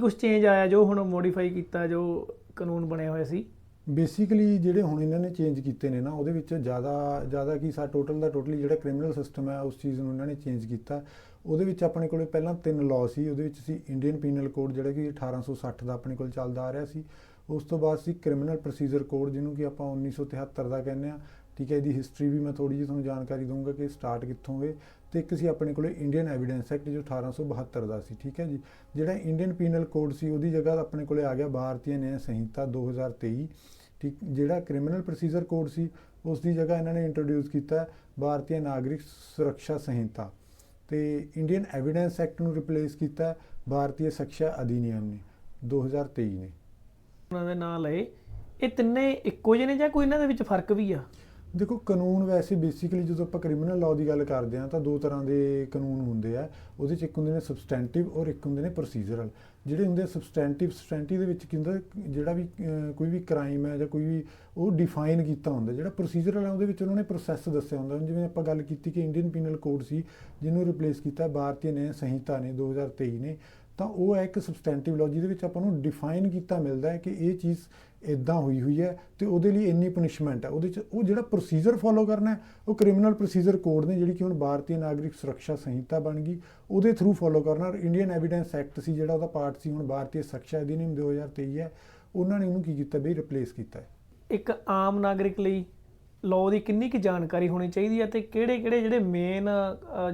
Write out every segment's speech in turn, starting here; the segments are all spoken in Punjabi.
ਕੁਝ ਚੇਂਜ ਆਇਆ ਜੋ ਹੁਣ ਮੋਡੀਫਾਈ ਕੀਤਾ, ਜੋ ਕਾਨੂੰਨ ਬਣਿਆ ਹੋਇਆ ਸੀ? ਬੇਸਿਕਲੀ ਜਿਹੜੇ ਹੁਣ ਇਹਨਾਂ ਨੇ ਚੇਂਜ ਕੀਤੇ ਨੇ ਨਾ, ਉਹਦੇ ਵਿੱਚ ਜ਼ਿਆਦਾ ਜ਼ਿਆਦਾ ਕੀ ਸਾ ਟੋਟਲ ਦਾ ਟੋਟਲੀ ਜਿਹੜਾ ਕ੍ਰਿਮੀਨਲ ਸਿਸਟਮ ਹੈ, ਉਸ ਚੀਜ਼ ਨੂੰ ਇਹਨਾਂ ਨੇ ਚੇਂਜ ਕੀਤਾ। ਉਹਦੇ ਵਿੱਚ ਆਪਣੇ ਕੋਲੇ ਪਹਿਲਾਂ ਤਿੰਨ ਲਾਅ ਸੀ, ਉਹਦੇ ਵਿੱਚ ਸੀ ਇੰਡੀਅਨ ਪੀਨਲ ਕੋਡ ਜਿਹੜਾ ਕਿ 1860 ਦਾ ਆਪਣੇ ਕੋਲ ਚੱਲਦਾ ਆ ਰਿਹਾ ਸੀ। ਉਸ ਤੋਂ ਬਾਅਦ ਸੀ ਕ੍ਰਿਮੀਨਲ ਪ੍ਰੋਸੀਜਰ ਕੋਡ ਜਿਹਨੂੰ ਕਿ ਆਪਾਂ 1973 ਦਾ ਕਹਿੰਦੇ ਆ। ਠੀਕ ਹੈ, ਇਹਦੀ ਹਿਸਟਰੀ ਵੀ ਮੈਂ ਥੋੜੀ ਜਿਹੀ ਤੁਹਾਨੂੰ ਜਾਣਕਾਰੀ ਦਊਂਗਾ ਕਿ ਸਟਾਰਟ ਕਿੱਥੋਂ ਹੋਏ ਤੇ ਇੱਕ ਸੀ ਆਪਣੇ ਕੋਲੇ ਇੰਡੀਅਨ ਐਵੀਡੈਂਸ ਐਕਟ ਜੋ 1872 ਦਾ ਸੀ, ਠੀਕ ਹੈ ਜੀ। ਜਿਹੜਾ ਇੰਡੀਅਨ ਪੀਨਲ ਕੋਡ ਸੀ, ਉਹਦੀ ਜਗ੍ਹਾ ਆਪਣੇ ਕੋਲੇ ਆ ਗਿਆ ਭਾਰਤੀ ਨਿਆਂ ਸੰਹਿਤਾ 2023 ਠੀਕ, ਜਿਹੜਾ ਕ੍ਰਿਮੀਨਲ ਪ੍ਰੋਸੀਜਰ ਕੋਡ ਸੀ ਉਸ ਦੀ ਜਗ੍ਹਾ ਇਹਨਾਂ ਨੇ ਇੰਟਰੋਡਿਊਸ ਕੀਤਾ ਭਾਰਤੀ ਨਾਗਰਿਕ ਸੁਰੱਖਿਆ ਸੰਹਿਤਾ ਤੇ ਇੰਡੀਅਨ ਐਵੀਡੈਂਸ ਐਕਟ ਨੂੰ ਰਿਪਲੇਸ ਕੀਤਾ ਭਾਰਤੀ ਸਿੱਖਿਆ ਅਧਿਨਿਯਮ ਨੇ 2023 ਨੇ। ਉਹਨਾਂ ਦੇ ਨਾਂ ਲਏ। ਇਹ ਤਿੰਨੇ ਇੱਕੋ ਜਿਹੇ ਨੇ ਜਾਂ ਕੋਈ ਇਹਨਾਂ ਦੇ ਵਿੱਚ ਫ਼ਰਕ ਵੀ ਆ? ਦੇਖੋ, ਕਾਨੂੰਨ ਵੈਸੇ ਬੇਸਿਕਲੀ ਜਦੋਂ ਆਪਾਂ ਕ੍ਰਿਮੀਨਲ ਲਾਅ ਦੀ ਗੱਲ ਕਰਦੇ ਹਾਂ ਤਾਂ ਦੋ ਤਰ੍ਹਾਂ ਦੇ ਕਾਨੂੰਨ ਹੁੰਦੇ ਆ। ਉਹਦੇ ਚ ਇੱਕ ਹੁੰਦੇ ਨੇ ਸਬਸਟੈਂਟਿਵ ਔਰ ਇੱਕ ਹੁੰਦੇ ਨੇ ਪ੍ਰੋਸੀਜਰਲ ਜਿਹੜੇ ਹੁੰਦੇ ਸਬਸਟੈਂਟਿਵ ਸਬਸਟੈਂਟਿਵ ਦੇ ਵਿੱਚ ਕੀ ਹੁੰਦਾ, ਜਿਹੜਾ ਵੀ ਕੋਈ ਵੀ ਕ੍ਰਾਈਮ ਹੈ ਜਾਂ ਕੋਈ ਵੀ ਉਹ ਡਿਫਾਈਨ ਕੀਤਾ ਹੁੰਦਾ। ਜਿਹੜਾ ਪ੍ਰੋਸੀਜਰਲ ਹੈ ਉਹਦੇ ਵਿੱਚ ਉਹਨਾਂ ਨੇ ਪ੍ਰੋਸੈਸ ਦੱਸਿਆ ਹੁੰਦਾ। ਜਿਵੇਂ ਆਪਾਂ ਗੱਲ ਕੀਤੀ ਕਿ ਇੰਡੀਅਨ ਪੀਨਲ ਕੋਡ ਸੀ, ਜਿਹਨੂੰ ਰਿਪਲੇਸ ਕੀਤਾ ਭਾਰਤੀ ਨੇ, ਸੰਹਿਤਾ ਨੇ 2023 ਨੇ, ਤਾਂ ਉਹ ਹੈ ਇੱਕ ਸਬਸਟੈਂਟਿਵ ਲਾਅ ਜਿਹਦੇ ਵਿੱਚ ਆਪਾਂ ਨੂੰ ਡਿਫਾਈਨ ਕੀਤਾ ਮਿਲਦਾ ਹੈ ਕਿ ਇਹ ਚੀਜ਼ ਇਦਾਂ ਹੋਈ ਹੋਈ ਹੈ ਤੇ ਉਹਦੇ ਲਈ ਇੰਨੀ ਪਨਿਸ਼ਮੈਂਟ ਹੈ। ਉਹਦੇ ਚ ਉਹ ਜਿਹੜਾ ਪ੍ਰੋਸੀਜਰ ਫੋਲੋ ਕਰਨਾ ਉਹ ਕ੍ਰਿਮੀਨਲ ਪ੍ਰੋਸੀਜਰ ਕੋਡ ਨੇ ਜਿਹੜੀ ਕਿ ਹੁਣ ਭਾਰਤੀ ਨਾਗਰਿਕ ਸੁਰੱਖਿਆ ਸੰਹਿਤਾ ਬਣ ਗਈ। ਉਹਦੇ ਥਰੂ ਫੋਲੋ ਕਰਨਾ ਔਰ ਇੰਡੀਅਨ ਐਵੀਡੈਂਸ ਐਕਟ ਸੀ ਜਿਹੜਾ ਉਹਦਾ ਪਾਰਟ ਸੀ, ਹੁਣ ਭਾਰਤੀ ਸਿੱਖਿਆ ਅਧਿਨਿਯਮ 2023 ਹੈ। ਉਹਨਾਂ ਨੇ ਉਹਨੂੰ ਕੀ ਕੀਤਾ ਬਈ ਰਿਪਲੇਸ ਕੀਤਾ ਹੈ। ਇੱਕ ਆਮ ਨਾਗਰਿਕ ਲਈ ਲਾਅ ਦੀ ਕਿੰਨੀ ਕੁ ਜਾਣਕਾਰੀ ਹੋਣੀ ਚਾਹੀਦੀ ਹੈ ਤੇ ਕਿਹੜੇ ਕਿਹੜੇ ਜਿਹੜੇ ਮੇਨ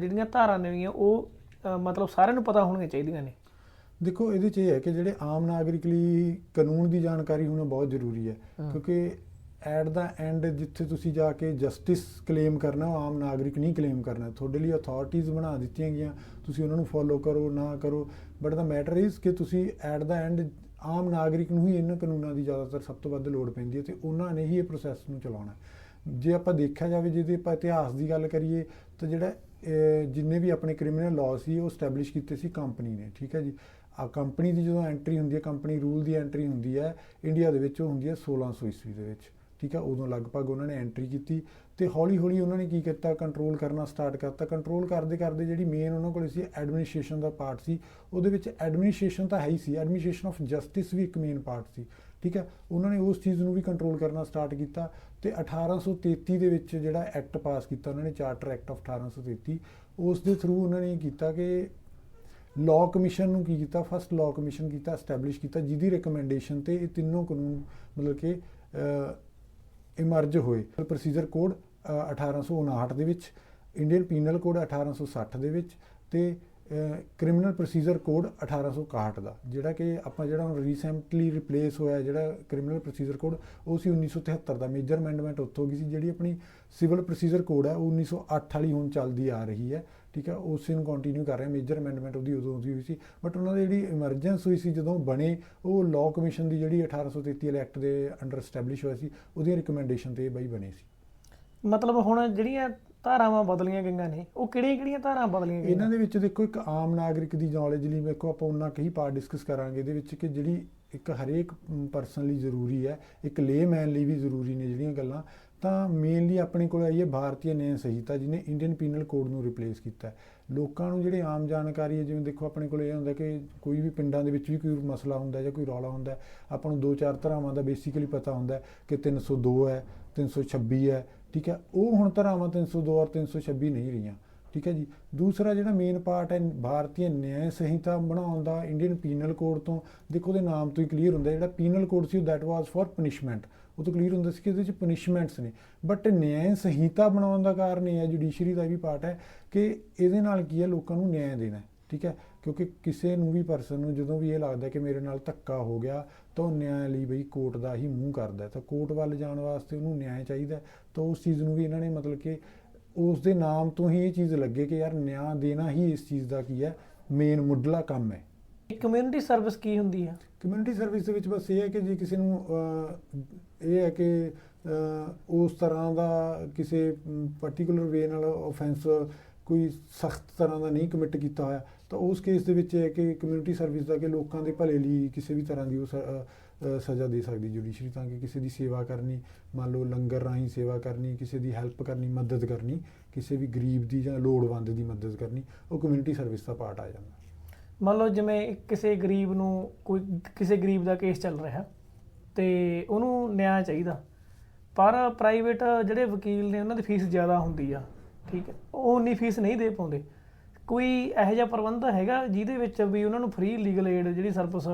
ਜਿਹੜੀਆਂ ਧਾਰਾ ਨੇਗੀਆਂ ਉਹ ਮਤਲਬ ਸਾਰਿਆਂ ਨੂੰ ਪਤਾ ਹੋਣੀਆਂ ਚਾਹੀਦੀਆਂ ਨੇ? ਦੇਖੋ ਇਹਦੇ 'ਚ ਇਹ ਹੈ ਕਿ ਜਿਹੜੇ ਆਮ ਨਾਗਰਿਕ ਲਈ ਕਾਨੂੰਨ ਦੀ ਜਾਣਕਾਰੀ ਹੋਣਾ ਬਹੁਤ ਜ਼ਰੂਰੀ ਹੈ। ਕਿਉਂਕਿ ਐਟ ਦਾ ਐਂਡ ਜਿੱਥੇ ਤੁਸੀਂ ਜਾ ਕੇ ਜਸਟਿਸ ਕਲੇਮ ਕਰਨਾ ਉਹ ਆਮ ਨਾਗਰਿਕ ਨਹੀਂ ਕਲੇਮ ਕਰਨਾ ਤੁਹਾਡੇ ਲਈ ਅਥਾਰਟੀਆਂ ਬਣਾ ਦਿੱਤੀਆਂ ਗਈਆਂ ਤੁਸੀਂ ਉਹਨਾਂ ਨੂੰ ਫੋਲੋ ਕਰੋ ਨਾ ਕਰੋ ਬਟ ਦਾ ਮੈਟਰ ਇਜ਼ ਕਿ ਤੁਸੀਂ ਐਟ ਦਾ ਐਂਡ ਆਮ ਨਾਗਰਿਕ ਨੂੰ ਹੀ ਇਹਨਾਂ ਕਾਨੂੰਨਾਂ ਦੀ ਜ਼ਿਆਦਾਤਰ ਸਭ ਤੋਂ ਵੱਧ ਲੋੜ ਪੈਂਦੀ ਹੈ ਤੇ ਉਹਨਾਂ ਨੇ ਹੀ ਇਹ ਪ੍ਰੋਸੈਸ ਨੂੰ ਚਲਾਉਣਾ। ਜੇ ਆਪਾਂ ਦੇਖਿਆ ਜਾਵੇ ਜਿਹਦੇ ਆਪਾਂ ਇਤਿਹਾਸ ਦੀ ਗੱਲ ਕਰੀਏ ਤਾਂ ਜਿਹੜਾ ਜਿੰਨੇ ਵੀ ਆਪਣੇ ਕ੍ਰਿਮੀਨਲ ਲਾਅ ਸੀ, ਉਹ ਸਟੈਬਲਿਸ਼ ਕੀਤੇ ਸੀ ਕੰਪਨੀ ਨੇ, ਠੀਕ ਹੈ ਜੀ। ਆ ਕੰਪਨੀ ਦੀ ਜਦੋਂ ਐਂਟਰੀ ਹੁੰਦੀ ਹੈ ਕੰਪਨੀ ਰੂਲ ਦੀ ਐਂਟਰੀ ਹੁੰਦੀ ਹੈ ਇੰਡੀਆ ਦੇ ਵਿੱਚ ਉਹ ਹੁੰਦੀ ਹੈ 1600 ਈਸਵੀ ਦੇ ਵਿੱਚ, ਠੀਕ ਹੈ। ਉਦੋਂ ਲਗਭਗ ਉਹਨਾਂ ਨੇ ਐਂਟਰੀ ਕੀਤੀ ਤੇ ਹੌਲੀ ਹੌਲੀ ਉਹਨਾਂ ਨੇ ਕੀ ਕੀਤਾ ਕੰਟਰੋਲ ਕਰਨਾ ਸਟਾਰਟ ਕਰਤਾ। ਕੰਟਰੋਲ ਕਰਦੇ ਕਰਦੇ ਜਿਹੜੀ ਮੇਨ ਉਹਨਾਂ ਕੋਲ ਸੀ ਐਡਮਿਨਿਸਟ੍ਰੇਸ਼ਨ ਦਾ ਪਾਰਟ ਸੀ। ਉਹਦੇ ਵਿੱਚ ਐਡਮਿਨਿਸਟ੍ਰੇਸ਼ਨ ਤਾਂ ਹੈ ਹੀ ਸੀ। ਐਡਮਿਨਿਸਟ੍ਰੇਸ਼ਨ ਆਫ ਜਸਟਿਸ ਵੀ ਇੱਕ ਮੇਨ ਪਾਰਟ ਸੀ। ਠੀਕ ਹੈ? ਉਹਨਾਂ ਨੇ ਉਸ ਚੀਜ਼ ਨੂੰ ਵੀ ਕੰਟਰੋਲ ਕਰਨਾ ਸਟਾਰਟ ਕੀਤਾ ਤੇ 1833 ਦੇ ਵਿੱਚ ਜਿਹੜਾ ਐਕਟ ਪਾਸ ਕੀਤਾ, ਉਹਨਾਂ ਨੇ ਚਾਰਟਰ ਐਕਟ ਆਫ 1833 ਉਸ ਦੇ ਥਰੂ ਉਹਨਾਂ ਨੇ ਇਹ ਕੀਤਾ ਕਿ ਲਾਅ ਕਮਿਸ਼ਨ ਨੂੰ ਕੀ ਕੀਤਾ? ਫਸਟ ਲਾਅ ਕਮਿਸ਼ਨ ਕੀਤਾ ਐਸਟੈਬਲਿਸ਼ ਕੀਤਾ, ਜਿਹਦੀ ਰეკਮੈਂਡੇਸ਼ਨ ਤੇ ਇਹ ਤਿੰਨੋਂ ਕਾਨੂੰਨ ਮਤਲਬ ਕਿ ਇਮਰਜ ਹੋਏ। ਪ੍ਰੋਸੀਜਰ ਕੋਡ 1859 ਦੇ ਵਿੱਚ ਇੰਡੀਅਨ ਪੀਨਲ ਕੋਡ 1860 ਦੇ ਵਿੱਚ ਤੇ ਕ੍ਰਿਮੀਨਲ ਪ੍ਰੋਸੀਜਰ ਕੋਡ 1861 ਦਾ, ਜਿਹੜਾ ਕਿ ਆਪਾਂ ਜਿਹੜਾ ਹੁਣ ਰੀਸੈਂਟਲੀ ਰਿਪਲੇਸ ਹੋਇਆ ਜਿਹੜਾ ਕ੍ਰਿਮੀਨਲ ਪ੍ਰੋਸੀਜਰ ਕੋਡ, ਉਹ ਸੀ 1973 ਦਾ। ਮੇਜਰ ਅਮੈਂਡਮੈਂਟ ਉੱਥੋਂ ਗਈ ਸੀ, ਜਿਹੜੀ ਆਪਣੀ ਸਿਵਲ ਪ੍ਰੋਸੀਜਰ ਕੋਡ ਹੈ, ਉਹ 1908 ਵਾਲੀ ਹੁਣ ਚੱਲਦੀ ਆ ਰਹੀ ਹੈ। ਠੀਕ ਹੈ, ਉਸੇ ਨੂੰ ਕੰਟੀਨਿਊ ਕਰ ਰਹੇ ਮੇਜਰ ਅਮੈਂਡਮੈਂਟ ਉਹਦੀ ਉਦੋਂ ਦੀ ਹੋਈ ਸੀ। ਬਟ ਉਹਨਾਂ ਦੀ ਜਿਹੜੀ ਇਮਰਜੈਂਸ ਹੋਈ ਸੀ, ਜਦੋਂ ਬਣੇ, ਉਹ ਲਾਅ ਕਮਿਸ਼ਨ ਦੀ ਜਿਹੜੀ 1833 ਵਾਲੇ ਐਕਟ ਦੇ ਅੰਡਰ ਐਸਟੈਬਲਿਸ਼ ਹੋਇਆ ਸੀ, ਉਹਦੀਆਂ ਰਿਕਮੈਂਡੇਸ਼ਨ ਤੇ ਇਹ ਬਈ ਬਣੇ ਸੀ। ਮਤਲਬ ਹੁਣ ਜਿਹੜੀਆਂ ਧਾਰਾਵਾਂ ਬਦਲੀਆਂ ਗਈਆਂ ਨੇ। ਉਹ ਕਿਹੜੀਆਂ ਕਿਹੜੀਆਂ ਧਾਰਾਵਾਂ ਬਦਲੀਆਂ ਗਈਆਂ? ਇਹਨਾਂ ਦੇ ਵਿੱਚ ਦੇਖੋ, ਇੱਕ ਆਮ ਨਾਗਰਿਕ ਦੀ ਨੌਲੇਜ ਲਈ ਵੇਖੋ ਆਪਾਂ ਉਹਨਾਂ ਕਈ ਪਾਰਟ ਡਿਸਕਸ ਕਰਾਂਗੇ। ਇਹਦੇ ਵਿੱਚ ਕਿ ਜਿਹੜੀ ਇੱਕ ਹਰੇਕ ਪਰਸਨ ਲਈ ਜ਼ਰੂਰੀ ਹੈ, ਇੱਕ ਲੇਮੈਨ ਲਈ ਵੀ ਜ਼ਰੂਰੀ ਨੇ ਜਿਹੜੀਆਂ ਗੱਲਾਂ। ਤਾਂ ਮੇਨਲੀ ਆਪਣੇ ਕੋਲ ਆਈ ਹੈ ਭਾਰਤੀ ਨਿਆਂ ਸੰਹਿਤਾ, ਜਿਹਨੇ ਇੰਡੀਅਨ ਪੀਨਲ ਕੋਡ ਨੂੰ ਰਿਪਲੇਸ ਕੀਤਾ ਲੋਕਾਂ ਨੂੰ ਜਿਹੜੇ ਆਮ ਜਾਣਕਾਰੀ ਹੈ, ਜਿਵੇਂ ਦੇਖੋ, ਆਪਣੇ ਕੋਲ ਇਹ ਹੁੰਦਾ ਕਿ ਕੋਈ ਵੀ ਪਿੰਡਾਂ ਦੇ ਵਿੱਚ ਵੀ ਕੋਈ ਮਸਲਾ ਹੁੰਦਾ ਜਾਂ ਕੋਈ ਰੌਲਾ ਹੁੰਦਾ ਆਪਾਂ ਨੂੰ ਦੋ ਚਾਰ ਧਰਾਵਾਂ ਦਾ ਬੇਸਿਕਲੀ ਪਤਾ ਹੁੰਦਾ ਹੈ ਕਿ 302 ਹੈ 326 ਹੈ, ਠੀਕ ਹੈ? ਉਹ ਹੁਣ ਧਰਾਵਾਂ 302 ਔਰ 326 ਨਹੀਂ ਰਹੀਆਂ, ਠੀਕ ਹੈ ਜੀ? ਦੂਸਰਾ ਜਿਹੜਾ ਮੇਨ ਪਾਰਟ ਹੈ, ਭਾਰਤੀ ਨਿਆਂ ਸੰਹਿਤਾ ਬਣਾਉਣ ਦਾ ਇੰਡੀਅਨ ਪੀਨਲ ਕੋਡ ਤੋਂ, ਦੇਖੋ ਉਹਦੇ ਨਾਮ ਤੋਂ ਹੀ ਕਲੀਅਰ ਹੁੰਦਾ ਜਿਹੜਾ ਪੀਨਲ ਕੋਡ ਸੀ ਦੈਟ ਵਾਸ ਫॉर ਪਨਿਸ਼ਮੈਂਟ ਉਹ ਤੋਂ ਕਲੀਅਰ ਹੁੰਦਾ ਸੀ ਕਿ ਇਹਦੇ ਵਿੱਚ ਪਨਿਸ਼ਮੈਂਟਸ ਨੇ। ਬਟ ਨਿਆਂ ਸੰਹਿਤਾ ਬਣਾਉਣ ਦਾ ਕਾਰਨ ਇਹ ਹੈ ਜੁਡੀਸ਼ਰੀ ਦਾ ਵੀ ਪਾਰਟ ਹੈ ਕਿ ਇਹਦੇ ਨਾਲ ਕੀ ਹੈ, ਲੋਕਾਂ ਨੂੰ ਨਿਆਂ ਦੇਣਾ ਠੀਕ ਹੈ? ਕਿਉਂਕਿ ਕਿਸੇ ਨੂੰ ਵੀ ਪਰਸਨ ਨੂੰ ਜਦੋਂ ਵੀ ਇਹ ਲੱਗਦਾ ਕਿ ਮੇਰੇ ਨਾਲ ਧੱਕਾ ਹੋ ਗਿਆ ਤਾਂ ਉਹ ਨਿਆਂ ਲਈ ਬਈ ਕੋਰਟ ਦਾ ਹੀ ਮੂੰਹ ਕਰਦਾ ਹੈ। ਤਾਂ ਕੋਰਟ ਵੱਲ ਜਾਣ ਵਾਸਤੇ ਉਹਨੂੰ ਨਿਆਂ ਚਾਹੀਦਾ ਹੈ। ਤਾਂ ਉਸ ਚੀਜ਼ ਨੂੰ ਵੀ ਇਹਨਾਂ ਨੇ ਮਤਲਬ ਕਿ ਉਸ ਦੇ ਨਾਮ ਤੋਂ ਹੀ ਇਹ ਚੀਜ਼ ਲੱਗੇ ਕਿ ਯਾਰ ਨਿਆਂ ਦੇਣਾ ਹੀ ਇਸ ਚੀਜ਼ ਦਾ ਕੀ ਹੈ ਮੇਨ ਮੁੱਢਲਾ ਕੰਮ ਹੈ ਕਮਿਊਨਿਟੀ ਸਰਵਿਸ ਕੀ ਹੁੰਦੀ ਆ ਕਮਿਊਨਿਟੀ ਸਰਵਿਸ ਦੇ ਵਿੱਚ ਬਸ ਇਹ ਹੈ ਕਿ ਜੇ ਕਿਸੇ ਨੂੰ ਇਹ ਹੈ ਕਿ ਉਸ ਤਰ੍ਹਾਂ ਦਾ ਕਿਸੇ ਪਾਰਟਿਕੂਲਰ ਵੇ ਨਾਲ ਆਫੈਂਸ ਕੋਈ ਸਖਤ ਤਰ੍ਹਾਂ ਦਾ ਨਹੀਂ ਕਮਿਟ ਕੀਤਾ ਹੋਇਆ, ਤਾਂ ਉਸ ਕੇਸ ਦੇ ਵਿੱਚ ਇਹ ਹੈ ਕਿ ਕਮਿਊਨਿਟੀ ਸਰਵਿਸ ਦਾ ਕਿ ਲੋਕਾਂ ਦੇ ਭਲੇ ਲਈ ਕਿਸੇ ਵੀ ਤਰ੍ਹਾਂ ਦੀ ਉਹ ਸਜ਼ਾ ਦੇ ਸਕਦੀ ਜੁਡੀਸ਼ਰੀ ਤਾਂ ਕਿ ਕਿਸੇ ਦੀ ਸੇਵਾ ਕਰਨੀ, ਮੰਨ ਲਓ ਲੰਗਰ ਰਾਹੀਂ ਸੇਵਾ ਕਰਨੀ, ਕਿਸੇ ਦੀ ਹੈਲਪ ਕਰਨੀ, ਮਦਦ ਕਰਨੀ, ਕਿਸੇ ਵੀ ਗਰੀਬ ਦੀ ਜਾਂ ਲੋੜਵੰਦ ਦੀ ਮਦਦ ਕਰਨੀ, ਉਹ ਕਮਿਊਨਿਟੀ ਸਰਵਿਸ ਦਾ ਪਾਰਟ ਆ ਜਾਂਦਾ। ਮੰਨ ਲਓ ਜਿਵੇਂ ਕਿਸੇ ਗਰੀਬ ਨੂੰ ਕੋਈ ਕਿਸੇ ਗਰੀਬ ਦਾ ਕੇਸ ਚੱਲ ਰਿਹਾ ਤੇ ਉਹਨੂੰ ਨਿਆਂ ਚਾਹੀਦਾ, ਪਰ ਪ੍ਰਾਈਵੇਟ ਜਿਹੜੇ ਵਕੀਲ ਨੇ ਉਹਨਾਂ ਦੀ ਫੀਸ ਜ਼ਿਆਦਾ ਹੁੰਦੀ ਆ। ਠੀਕ ਹੈ। ਉਹ ਉਨੀ ਫੀਸ ਨਹੀਂ ਦੇ ਪਾਉਂਦੇ। ਕੋਈ ਇਹੋ ਜਿਹਾ ਪ੍ਰਬੰਧ ਹੈਗਾ ਜਿਹਦੇ ਵਿੱਚ ਵੀ ਉਹਨਾਂ ਨੂੰ ਫ੍ਰੀ ਲੀਗਲ ਏਡ ਜਿਹੜੀ ਸਰਵਿਸ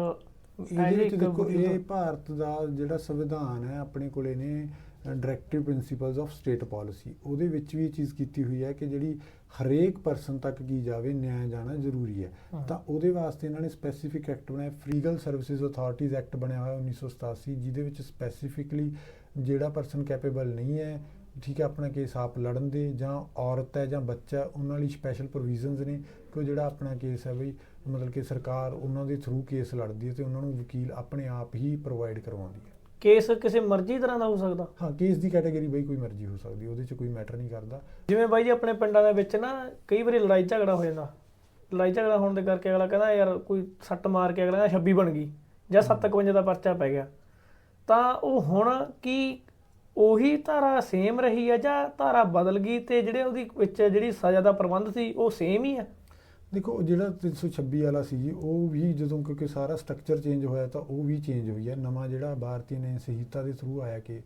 ਇਹਦੇ ਵਿੱਚ ਦੇਖੋ ਇਹ ਭਾਰਤ ਦਾ ਜਿਹੜਾ ਸੰਵਿਧਾਨ ਹੈ ਆਪਣੇ ਕੋਲੇ ਨੇ directive principles of state policy ਉਹਦੇ ਵਿੱਚ ਵੀ ਇਹ ਚੀਜ਼ ਕੀਤੀ ਹੋਈ ਹੈ ਕਿ ਜਿਹੜੀ ਹਰੇਕ ਪਰਸਨ ਤੱਕ ਕੀ ਜਾਵੇ ਨਿਆਂ ਜਾਣਾ ਜ਼ਰੂਰੀ ਹੈ। ਤਾਂ ਉਹਦੇ ਵਾਸਤੇ ਇਹਨਾਂ ਨੇ ਸਪੈਸੀਫਿਕ ਐਕਟ ਬਣਾਇਆ। ਲੀਗਲ ਸਰਵਿਸਿਜ਼ ਅਥਾਰਟੀਜ਼ ਐਕਟ ਬਣਿਆ ਹੋਇਆ 1987 ਜਿਹਦੇ ਵਿੱਚ ਸਪੈਸੀਫਿਕਲੀ ਜਿਹੜਾ ਪਰਸਨ ਕੈਪੇਬਲ ਨਹੀਂ ਹੈ ਠੀਕ ਹੈ ਆਪਣਾ ਕੇਸ ਆਪ ਲੜਨ ਦੇ ਜਾਂ ਔਰਤ ਹੈ ਜਾਂ ਬੱਚਾ ਉਹਨਾਂ ਲਈ ਸਪੈਸ਼ਲ ਪ੍ਰੋਵੀਜ਼ਨਸ ਨੇ ਕਿ ਜਿਹੜਾ ਆਪਣਾ ਕੇਸ ਹੈ ਬਈ ਮਤਲਬ ਕਿ ਸਰਕਾਰ ਉਹਨਾਂ ਦੇ ਥਰੂ ਕੇਸ ਲੜਦੀ ਹੈ ਤੇ ਉਹਨਾਂ ਨੂੰ ਵਕੀਲ ਆਪਣੇ ਆਪ ਹੀ ਪ੍ਰੋਵਾਈਡ ਕਰਵਾਉਂਦੀ ਹੈ। ਕੇਸ ਕਿਸੇ ਮਰਜ਼ੀ ਤਰ੍ਹਾਂ ਦਾ ਹੋ ਸਕਦਾ। ਹਾਂ ਕੇਸ ਦੀ ਕੈਟਾਗਰੀ ਬਈ ਕੋਈ ਮਰਜ਼ੀ ਹੋ ਸਕਦੀ ਉਹਦੇ 'ਚ ਕੋਈ ਮੈਟਰ ਨਹੀਂ ਕਰਦਾ। ਜਿਵੇਂ ਬਾਈ ਜੀ ਆਪਣੇ ਪਿੰਡਾਂ ਦੇ ਵਿੱਚ ਨਾ ਕਈ ਵਾਰੀ ਲੜਾਈ ਝਗੜਾ ਹੋ ਜਾਂਦਾ। ਲੜਾਈ ਝਗੜਾ ਹੋਣ ਦੇ ਕਰਕੇ ਅਗਲਾ ਕਹਿੰਦਾ ਯਾਰ ਕੋਈ ਸੱਟ ਮਾਰ ਕੇ ਅਗਲਾ ਕਹਿੰਦਾ 26 ਬਣ ਗਈ ਜਾਂ 57 ਦਾ ਪਰਚਾ ਪੈ ਗਿਆ। ਤਾਂ ਉਹ ਹੁਣ ਕੀ ਉਹੀ ਧਾਰਾ ਸੇਮ ਰਹੀ ਹੈ ਜਾਂ ਧਾਰਾ ਬਦਲ ਗਈ ਤੇ ਜਿਹੜੇ ਉਹਦੀ ਵਿੱਚ ਜਿਹੜੀ ਸਜ਼ਾ ਦਾ ਪ੍ਰਬੰਧ ਸੀ ਉਹ ਸੇਮ ਹੀ ਹੈ ਦੇਖੋ ਜਿਹੜਾ 326 ਵਾਲਾ ਸੀ ਜੀ ਉਹ ਵੀ ਜਦੋਂ ਕਿਉਂਕਿ ਸਾਰਾ ਸਟਰਕਚਰ ਚੇਂਜ ਹੋਇਆ ਤਾਂ ਉਹ ਵੀ ਚੇਂਜ ਹੋਈ ਹੈ ਨਵਾਂ ਜਿਹੜਾ ਭਾਰਤੀ ਨੇ ਸੰਹਿਤਾ ਦੇ ਥਰੂ ਆਇਆ ਕਿ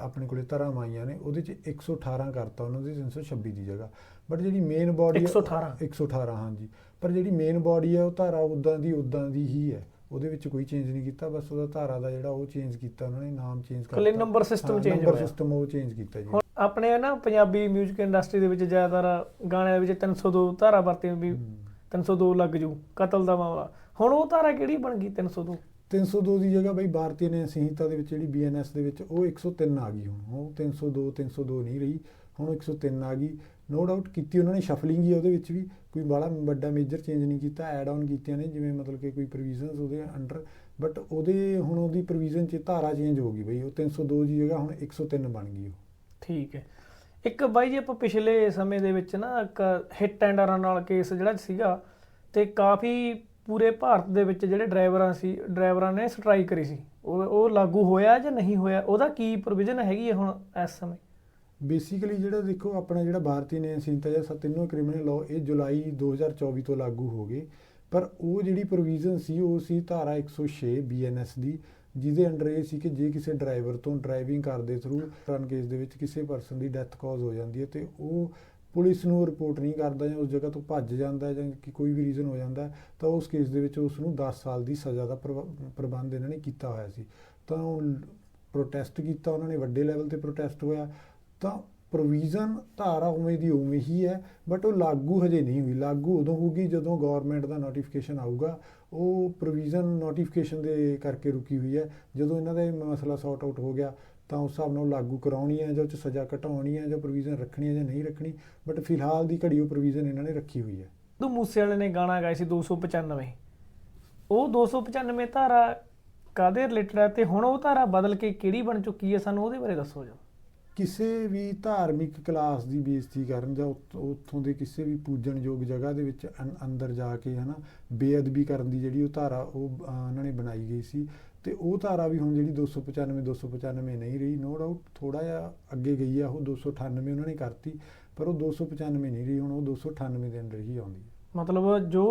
ਆਪਣੇ ਕੋਲੇ ਧਾਰਾਵਾਂ ਆਈਆਂ ਨੇ ਉਹਦੇ ਚ 118 ਕਰਤਾ ਉਹਨਾਂ ਦੀ 326 ਦੀ ਜਗ੍ਹਾ। ਬਟ ਜਿਹੜੀ ਮੇਨ ਬਾਡੀ 118 118 ਹਾਂਜੀ। ਪਰ ਜਿਹੜੀ ਮੇਨ ਬਾਡੀ ਹੈ ਉਹ ਧਾਰਾ ਉਦਾਂ ਦੀ ਉਦਾਂ ਦੀ ਹੀ ਹੈ ਉਹਦੇ ਵਿੱਚ ਕੋਈ ਚੇਂਜ ਨਹੀਂ ਕੀਤਾ ਬਸ ਉਹਦਾ ਧਾਰਾ ਦਾ ਜਿਹੜਾ ਉਹ ਚੇਂਜ ਕੀਤਾ ਉਹਨਾਂ ਨੇ ਨਾਮ ਚੇਂਜ ਕਰਤਾ। ਇਕੱਲੇ number system change ਨੰਬਰ ਹੋਇਆ। ਸਿਸਟਮ ਉਹ ਚੇਂਜ ਕੀਤਾ ਜੀ। ਹੁਣ ਆਪਣੇ ਨਾ ਪੰਜਾਬੀ 뮤직 ਇੰਡਸਟਰੀ ਦੇ ਵਿੱਚ ਜ਼ਿਆਦਾਤਰ ਗਾਣਿਆਂ ਦੇ ਵਿੱਚ 302 ਧਾਰਾ ਵਰਤੀਆਂ ਵੀ ਹਮ। 302 ਲੱਗ ਜੂ ਕਤਲ ਦਾ ਮਾਮਲਾ। ਹੁਣ ਉਹ ਧਾਰਾ ਕਿਹੜੀ ਬਣ ਗਈ 302 302 ਦੀ? ਜਗ੍ਹਾ ਬਈ ਭਾਰਤੀ ਨੇ ਸੰਹਿਤਾ ਦੇ ਵਿੱਚ ਜਿਹੜੀ ਬੀਐਨਐਸ ਦੇ ਵਿੱਚ ਉਹ 103 ਆ ਗਈ ਹੁਣ। ਉਹ 302 302 ਨਹੀਂ ਰਹੀ ਹੁਣ ਉਹ 103 ਆ ਗਈ। ਨੋ ਡਾਊਟ ਕੀਤੀ ਉਹਨਾਂ ਨੇ ਸ਼ਫਲਿੰਗ ਹੀ ਉਹਦੇ ਵਿੱਚ ਵੀ। ਕੋਈ ਬੜਾ ਵੱਡਾ ਮੇਜਰ ਚੇਂਜ ਨਹੀਂ ਕੀਤਾ ਐਡ ਆਨ ਕੀਤੀਆਂ ਨੇ, ਜਿਵੇਂ ਮਤਲਬ ਕਿ ਕੋਈ ਪ੍ਰੋਵੀਜ਼ਨਸ ਉਹਦੇ ਅੰਡਰ ਬਟ ਉਹਦੇ, ਹੁਣ ਉਹਦੀ ਪ੍ਰੋਵੀਜ਼ਨ 'ਚ ਧਾਰਾ ਚੇਂਜ ਹੋ ਗਈ ਬਈ, ਉਹ 302 ਦੀ ਜਗ੍ਹਾ ਹੁਣ 103 ਬਣ ਗਈ ਉਹ। ਠੀਕ ਹੈ। ਇੱਕ ਬਾਈ ਜੀ, ਆਪਾਂ ਪਿਛਲੇ ਸਮੇਂ ਦੇ ਵਿੱਚ ਨਾ ਇੱਕ ਹਿੱਟ ਐਂਡ ਰਨ ਨਾਲ ਕੇਸ ਜਿਹੜਾ ਸੀਗਾ, ਤੇ ਕਾਫੀ ਪੂਰੇ ਭਾਰਤ ਦੇ ਵਿੱਚ ਜਿਹੜੇ ਡਰਾਈਵਰਾਂ ਸੀ ਡਰਾਈਵਰਾਂ ਨੇ ਸਟ੍ਰਾਈਕ ਕਰੀ ਸੀ। ਉਹ ਉਹ ਲਾਗੂ ਹੋਇਆ ਜਾਂ ਨਹੀਂ ਹੋਇਆ? ਉਹਦਾ ਕੀ ਪ੍ਰੋਵੀਜ਼ਨ ਹੈਗੀ ਹੈ ਹੁਣ ਇਸ ਸਮੇਂ? ਬੇਸਿਕਲੀ ਜਿਹੜਾ ਦੇਖੋ, ਆਪਣਾ ਜਿਹੜਾ ਭਾਰਤੀ ਨੇ ਜਾਂ ਸ- ਤਿੰਨੋਂ ਕ੍ਰਿਮੀਨਲ ਲਾਅ ਇਹ ਜੁਲਾਈ 2024 ਤੋਂ ਲਾਗੂ ਹੋ ਗਏ। ਪਰ ਉਹ ਜਿਹੜੀ ਪ੍ਰੋਵੀਜ਼ਨ ਸੀ, ਉਹ ਸੀ ਧਾਰਾ 106 ਬੀਐਨਐਸ ਦੀ, ਜਿਹਦੇ ਅੰਡਰ ਇਹ ਸੀ ਕਿ ਜੇ ਕਿਸੇ ਡਰਾਈਵਰ ਤੋਂ ਡਰਾਈਵਿੰਗ ਕਰਦੇ ਥਰੂ ਰਨ ਕੇਸ ਦੇ ਵਿੱਚ ਕਿਸੇ ਪਰਸਨ ਦੀ ਡੈਥ ਕਾਜ਼ ਹੋ ਜਾਂਦੀ ਹੈ, ਤੇ ਉਹ ਪੁਲਿਸ ਨੂੰ ਰਿਪੋਰਟ ਨਹੀਂ ਕਰਦਾ ਜਾਂ ਉਸ ਜਗ੍ਹਾ ਤੋਂ ਭੱਜ ਜਾਂਦਾ ਜਾਂ ਕਿ ਕੋਈ ਵੀ ਰੀਜ਼ਨ ਹੋ ਜਾਂਦਾ, ਤਾਂ ਉਸ ਕੇਸ ਦੇ ਵਿੱਚ ਉਸ ਨੂੰ 10 ਸਾਲ ਦੀ ਸਜ਼ਾ ਦਾ ਪ੍ਰਬ- ਪ੍ਰਬੰਧ ਇਹਨਾਂ ਨੇ ਕੀਤਾ ਹੋਇਆ ਸੀ। ਤਾਂ ਪ੍ਰੋਟੈਸਟ ਕੀਤਾ ਉਹਨਾਂ ਨੇ, ਵੱਡੇ ਲੈਵਲ ਤੇ ਪ੍ਰੋਟੈਸਟ ਹੋਇਆ। ਤਾਂ ਪ੍ਰੋਵੀਜ਼ਨ ਧਾਰਾ ਉਵੇਂ ਦੀ ਉਵੇਂ ਹੀ ਹੈ ਬਟ ਉਹ ਲਾਗੂ ਹਜੇ ਨਹੀਂ ਹੋਈ। ਲਾਗੂ ਉਦੋਂ ਹੋਊਗੀ ਜਦੋਂ ਗਵਰਨਮੈਂਟ ਦਾ ਨੋਟੀਫਿਕੇਸ਼ਨ ਆਊਗਾ। ਉਹ ਪ੍ਰੋਵੀਜ਼ਨ ਨੋਟੀਫਿਕੇਸ਼ਨ ਦੇ ਕਰਕੇ ਰੁਕੀ ਹੋਈ ਹੈ। ਜਦੋਂ ਇਹਨਾਂ ਦਾ ਇਹ ਮਸਲਾ ਸੌਟ ਆਊਟ ਹੋ ਗਿਆ, ਤਾਂ ਉਸ ਹਿਸਾਬ ਨਾਲ ਲਾਗੂ ਕਰਾਉਣੀ ਹੈ ਜਾਂ ਉਹ 'ਚ ਸਜ਼ਾ ਘਟਾਉਣੀ ਹੈ ਜਾਂ ਪ੍ਰੋਵੀਜ਼ਨ ਰੱਖਣੀ ਹੈ ਜਾਂ ਨਹੀਂ ਰੱਖਣੀ ਬਟ ਫਿਲਹਾਲ ਦੀ ਘੜੀ ਉਹ ਪ੍ਰੋਵੀਜ਼ਨ ਇਹਨਾਂ ਨੇ ਰੱਖੀ ਹੋਈ ਹੈ। ਸਿੱਧੂ ਮੂਸੇਵਾਲੇ ਨੇ ਗਾਣਾ ਗਾਇਆ ਸੀ 295 ਉਹ 295 ਧਾਰਾ ਕਾਦੇ ਰਿਲੇਟਡ ਹੈ ਤੇ ਹੁਣ ਉਹ ਧਾਰਾ ਬਦਲ ਕੇ ਕਿਹੜੀ ਬਣ ਚੁੱਕੀ ਹੈ ਸਾਨੂੰ ਉਹਦੇ ਬਾਰੇ ਦੱਸੋ ਜੀ। ਕਿਸੇ ਵੀ ਧਾਰਮਿਕ ਕਲਾਸ ਦੀ ਬੇਇੱਜ਼ਤੀ ਕਰਨ ਜਾਂ ਉੱਥ- ਉੱਥੋਂ ਦੇ ਕਿਸੇ ਵੀ ਪੂਜਣਯੋਗ ਜਗ੍ਹਾ ਦੇ ਵਿੱਚ ਅੰਦਰ ਜਾ ਕੇ ਹਨਾ ਬੇਅਦਬੀ ਕਰਨ ਦੀ ਜਿਹੜੀ ਉਹ ਧਾਰਾ ਉਹ ਉਹਨਾਂ ਨੇ ਬਣਾਈ ਗਈ ਸੀ ਤੇ ਉਹ ਧਾਰਾ ਵੀ ਹੁਣ ਜਿਹੜੀ 295 295 ਨਹੀਂ ਰਹੀ ਨੋ ਡਾਊਟ ਥੋੜਾ ਜਿਹਾ ਅੱਗੇ ਗਈ ਆ, ਉਹ 298 ਉਹਨਾਂ ਨੇ ਕਰਤੀ, ਪਰ ਉਹ 295 ਨਹੀਂ ਰਹੀ, ਹੁਣ ਉਹ 298 ਦੇ ਅੰਦਰ ਹੀ ਆਉਂਦੀ ਮਤਲਬ ਜੋ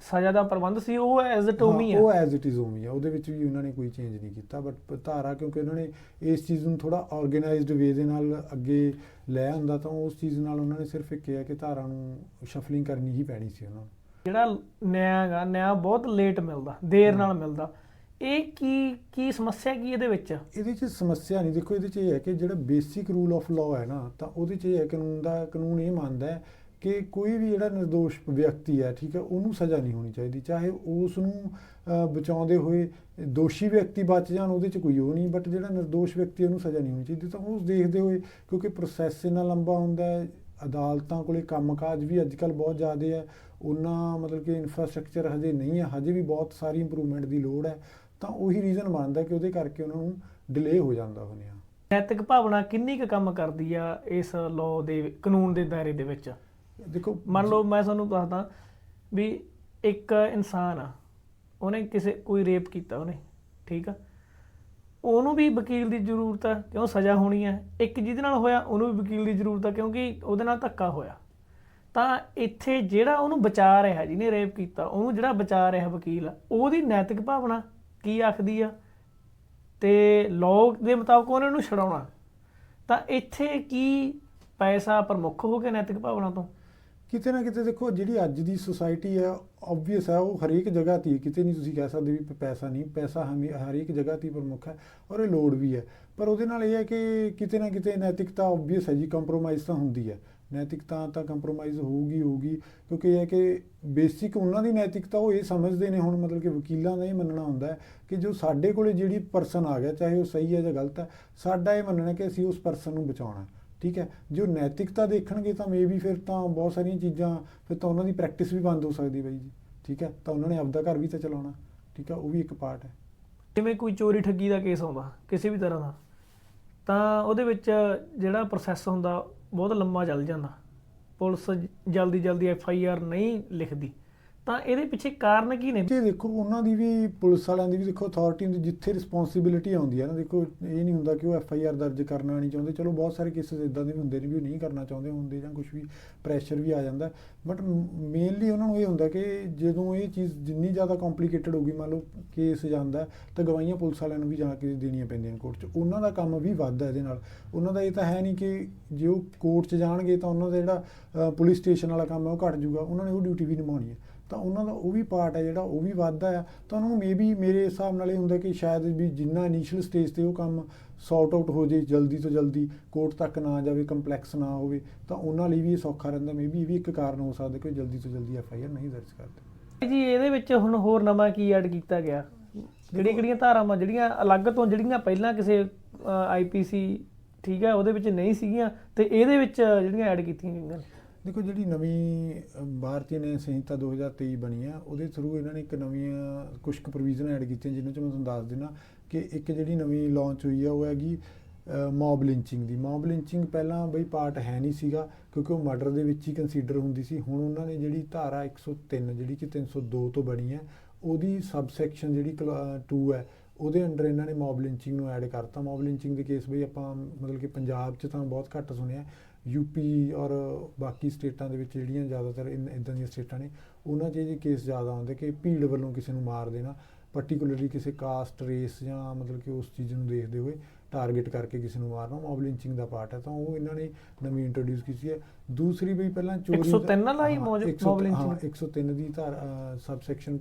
ਸਜ਼ਾ ਦਾ ਪ੍ਰਬੰਧ ਸੀ ਉਹ ਐਜ਼ ਇਟ ਉਮੀ ਹਾਂ, ਉਹ ਹੈ ਐਜ਼ ਇਟ ਇਜ਼ ਉਮੀ ਆ ਉਹਦੇ ਵਿੱਚ ਵੀ ਉਹਨਾਂ ਨੇ ਕੋਈ ਚੇਂਜ ਨਹੀਂ ਕੀਤਾ ਬਟ ਧਾਰਾ ਕਿਉਂਕਿ ਉਹਨਾਂ ਨੇ ਇਸ ਚੀਜ਼ ਨੂੰ ਥੋੜਾ ਆਰਗੇਨਾਈਜ਼ਡ ਵੇ ਦੇ ਨਾਲ ਅੱਗੇ ਲੈ ਆਂਦਾ ਤਾਂ ਉਸ ਚੀਜ਼ ਨਾਲ ਉਹਨਾਂ ਨੇ ਸਿਰਫ ਇਹ ਕਿਹਾ ਕਿ ਧਾਰਾ ਨੂੰ ਸ਼ਫਲਿੰਗ ਕਰਨੀ ਹੀ ਪੈਣੀ ਸੀ ਉਹਨਾਂ ਨੂੰ। ਜਿਹੜਾ ਨਿਆਂ ਹੈਗਾ ਨਿਆਂ ਬਹੁਤ ਲੇਟ ਮਿਲਦਾ ਦੇਰ ਨਾਲ ਮਿਲਦਾ। ਇਹ ਕੀ ਕੀ ਸਮੱਸਿਆ ਕੀ ਇਹਦੇ ਵਿੱਚ? ਇਹਦੇ 'ਚ ਸਮੱਸਿਆ ਨਹੀਂ। ਦੇਖੋ ਇਹਦੇ 'ਚ ਇਹ ਹੈ ਕਿ ਜਿਹੜਾ ਬੇਸਿਕ ਰੂਲ ਆਫ ਲਾਅ ਹੈ ਨਾ ਤਾਂ ਉਹਦੇ 'ਚ ਇਹ ਹੈ ਕਾਨੂੰਨ ਦਾ ਕਾਨੂੰਨ ਇਹ ਮੰਨਦਾ ਹੈ ਕਿ ਕੋਈ ਵੀ ਜਿਹੜਾ ਨਿਰਦੋਸ਼ ਵਿਅਕਤੀ ਹੈ, ਠੀਕ ਹੈ, ਉਹਨੂੰ ਸਜ਼ਾ ਨਹੀਂ ਹੋਣੀ ਚਾਹੀਦੀ। ਚਾਹੇ ਉਸ ਨੂੰ ਬਚਾਉਂਦੇ ਹੋਏ ਦੋਸ਼ੀ ਵਿਅਕਤੀ ਬਚ ਜਾਣ, ਉਹਦੇ 'ਚ ਕੋਈ ਉਹ ਨਹੀਂ ਬਟ ਜਿਹੜਾ ਨਿਰਦੋਸ਼ ਵਿਅਕਤੀ ਉਹਨੂੰ ਸਜ਼ਾ ਨਹੀਂ ਹੋਣੀ ਚਾਹੀਦੀ। ਤਾਂ ਉਸ ਦੇਖਦੇ ਹੋਏ, ਕਿਉਂਕਿ ਪ੍ਰੋਸੈਸ ਇੰਨਾ ਲੰਬਾ ਹੁੰਦਾ ਹੈ, ਅਦਾਲਤਾਂ ਕੋਲੇ ਕੰਮਕਾਜ ਵੀ ਅੱਜਕੱਲ ਬਹੁਤ ਜ਼ਿਆਦਾ ਹੈ, ਉਹਨਾਂ ਮਤਲਬ ਕਿ ਇਨਫਰਾਸਟ੍ਰਕਚਰ ਹਜੇ ਨਹੀਂ ਹੈ, ਹਜੇ ਵੀ ਬਹੁਤ ਸਾਰੀ ਇੰਪਰੂਵਮੈਂਟ ਦੀ ਲੋੜ ਹੈ, ਤਾਂ ਉਹੀ ਰੀਜ਼ਨ ਬਣਦਾ ਕਿ ਉਹਦੇ ਕਰਕੇ ਉਹਨਾਂ ਨੂੰ ਡਿਲੇ ਹੋ ਜਾਂਦਾ ਹੋਣਿਆ ਨੈਤਿਕ ਭਾਵਨਾ ਕਿੰਨੀ ਕੁ ਕੰਮ ਕਰਦੀ ਆ ਇਸ ਲਾਅ ਦੇ, ਕਾਨੂੰਨ ਦੇ ਦਾਇਰੇ ਦੇ ਵਿੱਚ? ਦੇਖੋ ਮੰਨ ਲਓ ਮੈਂ ਤੁਹਾਨੂੰ ਦੱਸਦਾ ਵੀ ਇੱਕ ਇਨਸਾਨ ਆ ਉਹਨੇ ਕਿਸੇ ਕੋਈ ਰੇਪ ਕੀਤਾ ਉਹਨੇ ਠੀਕ ਆ? ਉਹਨੂੰ ਵੀ ਵਕੀਲ ਦੀ ਜ਼ਰੂਰਤ ਆ ਕਿਉਂ ਸਜ਼ਾ ਹੋਣੀ ਹੈ ਇੱਕ ਜਿਹਦੇ ਨਾਲ ਹੋਇਆ ਉਹਨੂੰ ਵੀ ਵਕੀਲ ਦੀ ਜ਼ਰੂਰਤ ਆ ਕਿਉਂਕਿ ਉਹਦੇ ਨਾਲ ਧੱਕਾ ਹੋਇਆ। ਤਾਂ ਇੱਥੇ ਜਿਹੜਾ ਉਹਨੂੰ ਬਚਾ ਰਿਹਾ ਜਿਹਨੇ ਰੇਪ ਕੀਤਾ ਉਹਨੂੰ ਜਿਹੜਾ ਬਚਾ ਰਿਹਾ ਵਕੀਲ ਉਹਦੀ ਨੈਤਿਕ ਭਾਵਨਾ ਕੀ ਆਖਦੀ ਆ? ਤੇ ਲੋਕ ਦੇ ਮੁਤਾਬਕ ਉਹਨਾਂ ਨੂੰ ਛਡਾਉਣਾ। ਤਾਂ ਇੱਥੇ ਕੀ ਪੈਸਾ ਪ੍ਰਮੁੱਖ ਹੋ ਗਿਆ ਨੈਤਿਕ ਭਾਵਨਾ ਤੋਂ? ਕਿਤੇ ਨਾ ਕਿਤੇ ਦੇਖੋ ਜਿਹੜੀ ਅੱਜ ਦੀ ਸੁਸਾਇਟੀ ਹੈ ਆਬਵੀਅਸ ਹੈ ਉਹ ਹਰੇਕ ਜਗ੍ਹਾ ਤੇ ਹੀ, ਕਿਤੇ ਨਹੀਂ ਤੁਸੀਂ ਕਹਿ ਸਕਦੇ ਵੀ ਪ- ਪੈਸਾ ਨਹੀਂ ਪੈਸਾ ਹਮੇ ਹਰੇਕ ਜਗ੍ਹਾ ਤੇ ਹੀ ਪ੍ਰਮੁੱਖ ਹੈ ਔਰ ਇਹ ਲੋੜ ਵੀ ਹੈ। ਪਰ ਉਹਦੇ ਨਾਲ ਇਹ ਹੈ ਕਿ ਕਿਤੇ ਨਾ ਕਿਤੇ ਨੈਤਿਕਤਾ ਆਬਵੀਅਸ ਹੈ ਜੀ ਕੰਪਰੋਮਾਈਜ਼ ਤਾਂ ਹੁੰਦੀ ਹੈ। ਨੈਤਿਕਤਾ ਤਾਂ ਕੰਪਰੋਮਾਈਜ਼ ਹੋਊਗੀ ਹੋਊਗੀ ਕਿਉਂਕਿ ਇਹ ਹੈ ਕਿ ਬੇਸਿਕ ਉਹਨਾਂ ਦੀ ਨੈਤਿਕਤਾ ਉਹ ਇਹ ਸਮਝਦੇ ਨੇ ਹੁਣ ਮਤਲਬ ਕਿ ਵਕੀਲਾਂ ਦਾ ਇਹ ਮੰਨਣਾ ਹੁੰਦਾ ਹੈ ਕਿ ਜੋ ਸਾਡੇ ਕੋਲੇ ਜਿਹੜੀ ਪਰਸਨ ਆ ਗਿਆ ਚਾਹੇ ਉਹ ਸਹੀ ਹੈ ਜਾਂ ਗਲਤ ਹੈ ਸਾਡਾ ਇਹ ਮੰਨਣਾ ਕਿ ਅਸੀਂ ਉਸ ਪਰਸਨ ਨੂੰ ਬਚਾਉਣਾ ਹੈ। ਠੀਕ ਹੈ, ਜੋ ਨੈਤਿਕਤਾ ਦੇਖਣਗੇ ਤਾਂ ਮੇਬੀ ਫਿਰ ਤਾਂ ਬਹੁਤ ਸਾਰੀਆਂ ਚੀਜ਼ਾਂ, ਫਿਰ ਤਾਂ ਉਹਨਾਂ ਦੀ ਪ੍ਰੈਕਟਿਸ ਵੀ ਬੰਦ ਹੋ ਸਕਦੀ ਬਾਈ ਜੀ, ਠੀਕ ਹੈ, ਤਾਂ ਉਹਨਾਂ ਨੇ ਆਪਦਾ ਘਰ ਵੀ ਤਾਂ ਚਲਾਉਣਾ, ਠੀਕ ਹੈ, ਉਹ ਵੀ ਇੱਕ ਪਾਰਟ ਹੈ। ਜਿਵੇਂ ਕੋਈ ਚੋਰੀ ਠੱਗੀ ਦਾ ਕੇਸ ਆਉਂਦਾ, ਕਿਸੇ ਵੀ ਤਰ੍ਹਾਂ ਦਾ, ਤਾਂ ਉਹਦੇ ਵਿੱਚ ਜਿਹੜਾ ਪ੍ਰੋਸੈਸ ਹੁੰਦਾ, ਬਹੁਤ ਲੰਮਾ ਚੱਲ ਜਾਂਦਾ। ਪੁਲਿਸ ਜਲਦੀ ਜਲਦੀ ਐਫ ਆਈ ਆਰ ਨਹੀਂ ਲਿਖਦੀ। ਤਾਂ ਇਹਦੇ ਪਿੱਛੇ ਕਾਰਨ ਕੀ ਨੇ? ਕਿ ਦੇਖੋ, ਉਹਨਾਂ ਦੀ ਵੀ, ਪੁਲਿਸ ਵਾਲਿਆਂ ਦੀ ਵੀ ਦੇਖੋ ਅਥਾਰਟੀ ਦੀ ਜਿੱਥੇ ਰਿਸਪੌਂਸਿਬਿਲਿਟੀ ਆਉਂਦੀ ਹੈ ਨਾ, ਦੇਖੋ, ਇਹ ਨਹੀਂ ਹੁੰਦਾ ਕਿ ਉਹ ਐਫ ਆਈ ਆਰ ਦਰਜ ਕਰਨਾ ਨਹੀਂ ਚਾਹੁੰਦੇ। ਚਲੋ, ਬਹੁਤ ਸਾਰੇ ਕੇਸਿਸ ਇਦਾਂ ਦੇ ਵੀ ਹੁੰਦੇ ਨੇ ਵੀ ਉਹ ਨਹੀਂ ਕਰਨਾ ਚਾਹੁੰਦੇ, ਹੁੰਦੇ ਜਾਂ ਕੁਝ ਵੀ ਪ੍ਰੈਸ਼ਰ ਵੀ ਆ ਜਾਂਦਾ। ਬਟ ਮੇਨਲੀ ਉਹਨਾਂ ਨੂੰ ਇਹ ਹੁੰਦਾ ਕਿ ਜਦੋਂ ਇਹ ਚੀਜ਼ ਜਿੰਨੀ ਜ਼ਿਆਦਾ ਕੰਪਲਿਕੇਟਡ ਹੋਊਗੀ ਮੰਨ ਲਓ ਕੇਸ ਜਾਂਦਾ, ਤਾਂ ਗਵਾਹੀਆਂ ਪੁਲਿਸ ਵਾਲਿਆਂ ਨੂੰ ਵੀ ਜਾ ਕੇ ਦੇਣੀਆਂ ਪੈਂਦੀਆਂ ਨੇ ਕੋਰਟ 'ਚ। ਉਹਨਾਂ ਦਾ ਕੰਮ ਵੀ ਵੱਧਦਾ ਇਹਦੇ ਨਾਲ। ਉਹਨਾਂ ਦਾ ਇਹ ਤਾਂ ਹੈ ਨਹੀਂ ਕਿ ਜੇ ਉਹ ਕੋਰਟ 'ਚ ਜਾਣਗੇ, ਤਾਂ ਉਹਨਾਂ ਦਾ ਜਿਹੜਾ ਪੁਲਿਸ ਸਟੇਸ਼ਨ ਵਾਲਾ ਕੰਮ ਹੈ ਉਹ ਘਟ ਜਾਊਗਾ। ਉਹਨਾਂ ਨੇ ਉਹ ਡਿਊਟੀ ਵੀ ਨਿਭਾਉਣੀ ਹੈ ਤਾਂ ਉਹਨਾਂ ਦਾ ਉਹ ਵੀ ਪਾਰਟ ਹੈ ਜਿਹੜਾ ਉਹ ਵੀ ਵੱਧਦਾ ਆ ਤਾਂ ਉਹਨਾਂ ਨੂੰ ਮੇਬੀ ਮੇਰੇ ਹਿਸਾਬ ਨਾਲ ਇਹ ਹੁੰਦਾ ਕਿ ਸ਼ਾਇਦ ਵੀ ਜਿੰਨਾ ਇਨੀਸ਼ੀਅਲ ਸਟੇਜ ਤੇ ਉਹ ਕੰਮ ਸੌਰਟ ਆਊਟ ਹੋ ਜੇ ਜਲਦੀ ਤੋਂ ਜਲਦੀ ਕੋਰਟ ਤੱਕ ਨਾ ਜਾਵੇ ਕੰਪਲੈਕਸ ਨਾ ਹੋਵੇ, ਤਾਂ ਉਹਨਾਂ ਲਈ ਵੀ ਇਹ ਸੌਖਾ ਰਹਿੰਦਾ। ਮੇਬੀ ਇਹ ਵੀ ਇੱਕ ਕਾਰਨ ਹੋ ਸਕਦਾ ਕਿ ਜਲਦੀ ਤੋਂ ਜਲਦੀ ਐਫ ਆਈ ਆਰ ਨਹੀਂ ਦਰਜ ਕਰਦੇ ਜੀ, ਇਹਦੇ ਵਿੱਚ ਹੁਣ ਹੋਰ ਨਵਾਂ ਕੀ ਐਡ ਕੀਤਾ ਗਿਆ? ਕਿਹੜੀਆਂ ਕਿਹੜੀਆਂ ਧਾਰਾਵਾਂ, ਜਿਹੜੀਆਂ ਅਲੱਗ ਤੋਂ, ਜਿਹੜੀਆਂ ਪਹਿਲਾਂ ਕਿਸੇ ਆਈਪੀਸੀ ਠੀਕ ਹੈ, ਉਹਦੇ ਵਿੱਚ ਨਹੀਂ ਸੀਗੀਆਂ, ਤੇ ਇਹਦੇ ਵਿੱਚ ਜਿਹੜੀਆਂ ਐਡ ਕੀਤੀਆਂ ਗਈਆਂ ਨੇ? ਦੇਖੋ ਜਿਹੜੀ ਨਵੀਂ ਅ, ਭਾਰਤੀ ਨਿਆਂ ਸੰਹਿਤਾ 2023 ਬਣੀ ਆ ਉਹਦੇ ਥਰੂ ਇਹਨਾਂ ਨੇ ਇੱਕ ਨਵੀਆਂ ਕੁਝ ਕੁ ਪ੍ਰੋਵੀਜ਼ਨ ਐਡ ਕੀਤੀਆਂ ਜਿਨ੍ਹਾਂ ਚ ਮੈਂ ਤੁਹਾਨੂੰ ਦੱਸ ਦਿੰਦਾ ਕਿ ਇੱਕ ਜਿਹੜੀ ਨਵੀਂ ਲਾਂਚ ਹੋਈ ਆ ਉਹ ਹੈਗੀ ਮੌਬ ਲਿੰਚਿੰਗ ਦੀ। ਮੌਬ ਲਿੰਚਿੰਗ ਪਹਿਲਾਂ ਬਈ ਪਾਰਟ ਹੈ ਨਹੀਂ ਸੀਗਾ ਕਿਉਂਕਿ ਉਹ ਮਰਡਰ ਦੇ ਵਿੱਚ ਹੀ ਕੰਸੀਡਰ ਹੁੰਦੀ ਸੀ। ਹੁਣ ਉਹਨਾਂ ਨੇ ਜਿਹੜੀ ਧਾਰਾ 103 ਜਿਹੜੀ ਕਿ 302 ਤੋਂ ਬਣੀ ਹੈ ਉਹਦੀ ਸਬ ਸੈਕਸ਼ਨ ਜਿਹੜੀ 2 ਹੈ ਉਹਦੇ ਅੰਡਰ ਇਹਨਾਂ ਨੇ ਮੌਬ ਲਿੰਚਿੰਗ ਨੂੰ ਐਡ ਕਰਤਾ। ਮੌਬ ਲਿੰਚਿੰਗ ਦੇ ਕੇਸ ਬਈ ਆਪਾਂ ਮਤਲਬ ਕਿ ਪੰਜਾਬ 'ਚ ਤਾਂ ਬਹੁਤ ਘੱਟ ਸੁਣਿਆ। ਯੂਪੀ ਔਰ ਬਾਕੀ ਸਟੇਟਾਂ ਦੇ ਵਿੱਚ ਜਿਹੜੀਆਂ ਜ਼ਿਆਦਾਤਰ ਇਦਾਂ ਦੀਆਂ ਸਟੇਟਾਂ ਨੇ, ਉਹਨਾਂ 'ਚ ਇਹ ਕੇਸ ਜ਼ਿਆਦਾ ਆਉਂਦੇ ਕਿ ਭੀੜ ਵੱਲੋਂ ਕਿਸੇ ਨੂੰ ਮਾਰ ਦੇਣਾ ਪਾਰਟਿਕੂਲਰਲੀ ਕਿਸੇ ਕਾਸਟ ਰੇਸ ਜਾਂ ਮਤਲਬ ਕਿ ਉਸ ਚੀਜ਼ ਨੂੰ ਦੇਖਦੇ ਹੋਏ ਟਾਰਗੇਟ ਕਰਕੇ ਕਿਸੇ ਨੂੰ ਮਾਰਨਾ ਮੌਬ ਲਿੰਚਿੰਗ ਦਾ ਪਾਰਟ ਹੈ, ਤਾਂ ਉਹ ਇਹਨਾਂ ਨੇ ਨਵੀਂ ਇੰਟਰੋਡਿਊਸ ਕੀਤੀ ਹੈ। ਦੂਸਰੀ ਵੀ ਪਹਿਲਾਂ ਚੋਰੀ 103 ਨਾਲ ਆਈ ਹਾਂ, ਮੌਜ- 100 mob lynching? ਹਾਂ 103 ਦੀ ਧਾਰ ਸਬਸੈਕਸ਼ਨ